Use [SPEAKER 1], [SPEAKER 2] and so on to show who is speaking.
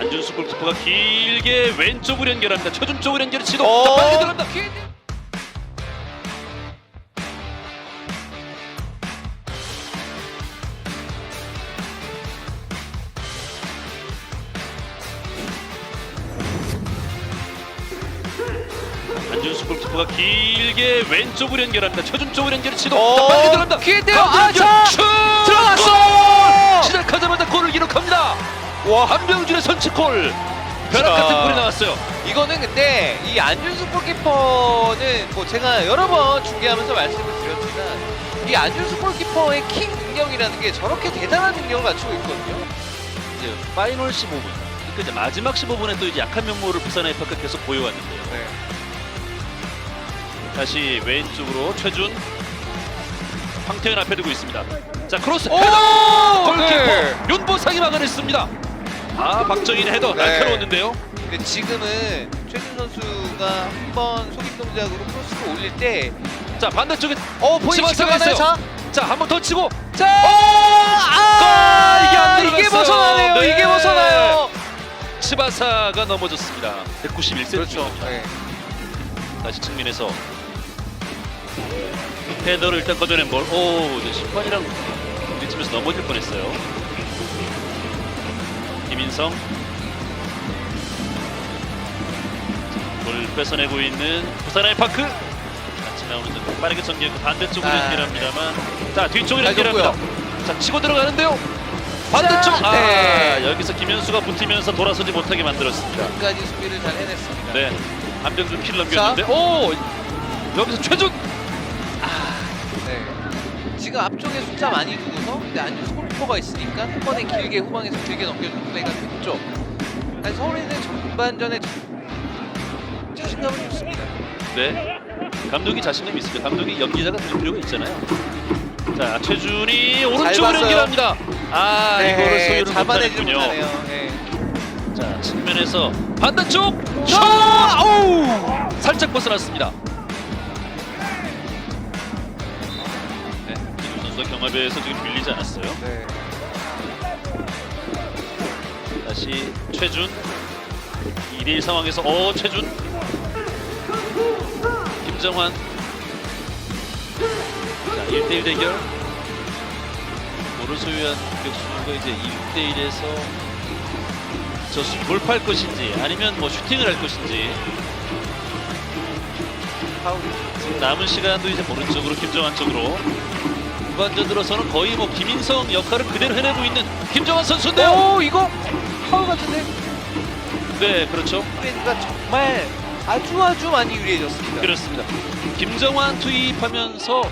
[SPEAKER 1] 안준수 골키퍼가 길게 왼쪽으로 연결합니다. 최준 쪽으로 연결 시도.
[SPEAKER 2] 어.
[SPEAKER 1] 자, 빨리 들어간다. 안준수 골키퍼가 길게 왼쪽으로 연결합니다. 최준 쪽으로 연결 시도.
[SPEAKER 2] 어.
[SPEAKER 1] 자, 빨리.
[SPEAKER 2] 기회인데요.
[SPEAKER 1] 가운데
[SPEAKER 2] 아,
[SPEAKER 1] 슛! 와 한명준의 선취골. 벼락 같은
[SPEAKER 2] 자.
[SPEAKER 1] 골이 나왔어요.
[SPEAKER 2] 이거는 근데 이 안준수 골키퍼는 뭐 제가 여러 번 중계하면서 말씀을 드렸지만 이 안준수 골키퍼의 킹 능력이라는 게 저렇게 대단한 능력을 갖추고 있거든요.
[SPEAKER 1] 이제 파이널 15분. 그러니까 이제 마지막 15분에 또 이제 약한 면모를 부산 아이파크가 계속 보여왔는데요.
[SPEAKER 2] 네.
[SPEAKER 1] 다시 왼쪽으로 최준 황태현 앞에 두고 있습니다. 자 크로스
[SPEAKER 2] 오!
[SPEAKER 1] 헤더 골키퍼
[SPEAKER 2] 네.
[SPEAKER 1] 윤보상이 막아냈습니다. 아 박정인의 헤더
[SPEAKER 2] 네.
[SPEAKER 1] 날카로웠는데요.
[SPEAKER 2] 근데 지금은 최준 선수가 한 번 속임 동작으로 크로스를 올릴 때
[SPEAKER 1] 자 반대쪽에
[SPEAKER 2] 어, 보이
[SPEAKER 1] 치마사가
[SPEAKER 2] 지나가나요?
[SPEAKER 1] 있어요.
[SPEAKER 2] 자,
[SPEAKER 1] 자한 번 더 치고
[SPEAKER 2] 자, 아,
[SPEAKER 1] 골! 이게 안
[SPEAKER 2] 이게
[SPEAKER 1] 들어갔어요.
[SPEAKER 2] 벗어나네요.
[SPEAKER 1] 네.
[SPEAKER 2] 이게 벗어나요.
[SPEAKER 1] 치바사가 넘어졌습니다. 191cm.
[SPEAKER 2] 그렇죠. 네.
[SPEAKER 1] 다시 측면에서 헤더를 일단 걷어낸 볼. 오, 이제 심판이랑 부딪히면서 넘어질 뻔했어요. 김인성. 볼을 뺏어내고 있는 부산의 파크. 같이 나오는 좀 빠르게 전개하고 반대쪽으로
[SPEAKER 2] 아,
[SPEAKER 1] 연결합니다만. 자, 뒤쪽으로
[SPEAKER 2] 잘
[SPEAKER 1] 연결합니다. 자, 치고 들어가는데요. 반대쪽.
[SPEAKER 2] 자,
[SPEAKER 1] 아,
[SPEAKER 2] 네.
[SPEAKER 1] 여기서 김현수가 붙으면서 돌아서지 못하게 만들었습니다.
[SPEAKER 2] 끝까지 수비를 잘 해냈습니다.
[SPEAKER 1] 네. 한병준 키를 넘겼는데 오! 여기서 최준
[SPEAKER 2] 네. 지금 앞쪽에 숫자 많이 두고서 근데 골 키퍼가 있으니까 한 번에 길게 후방에서 길게 넘겨주는 플레이가 됐죠. 아니 서울에는 전반전에 자신감을 줬습니다.
[SPEAKER 1] 네. 감독이 자신감 이 있습니다. 감독이 연기자가 될 필요가 있잖아요. 자, 최준이 오른쪽으로
[SPEAKER 2] 봤어요.
[SPEAKER 1] 연결합니다. 아, 이거를 소유를
[SPEAKER 2] 네, 잡아내지
[SPEAKER 1] 못하는군요.
[SPEAKER 2] 못하네요. 네.
[SPEAKER 1] 자, 측면에서 반대쪽 슛!
[SPEAKER 2] 자,
[SPEAKER 1] 오우! 살짝 벗어났습니다. 선수가 경합에서 지금 밀리지 않았어요.
[SPEAKER 2] 네.
[SPEAKER 1] 다시 최준. 2대1 상황에서 어 최준. 김정환. 자 1대1 대결. 볼을 소유한 격수가 이제 1대1에서 저 수- 돌파할 것인지 아니면 뭐 슈팅을 할 것인지. 지금 남은 시간도 이제 오른쪽으로 김정환 쪽으로 후반전 들어서는 거의 뭐 김인성 역할을 그대로 해내고 있는 김정환 선수인데요
[SPEAKER 2] 오 이거 파울 같은데
[SPEAKER 1] 네 그렇죠
[SPEAKER 2] 우리가 정말 아주 아주 많이 유리해졌습니다.
[SPEAKER 1] 그렇습니다. 김정환 투입하면서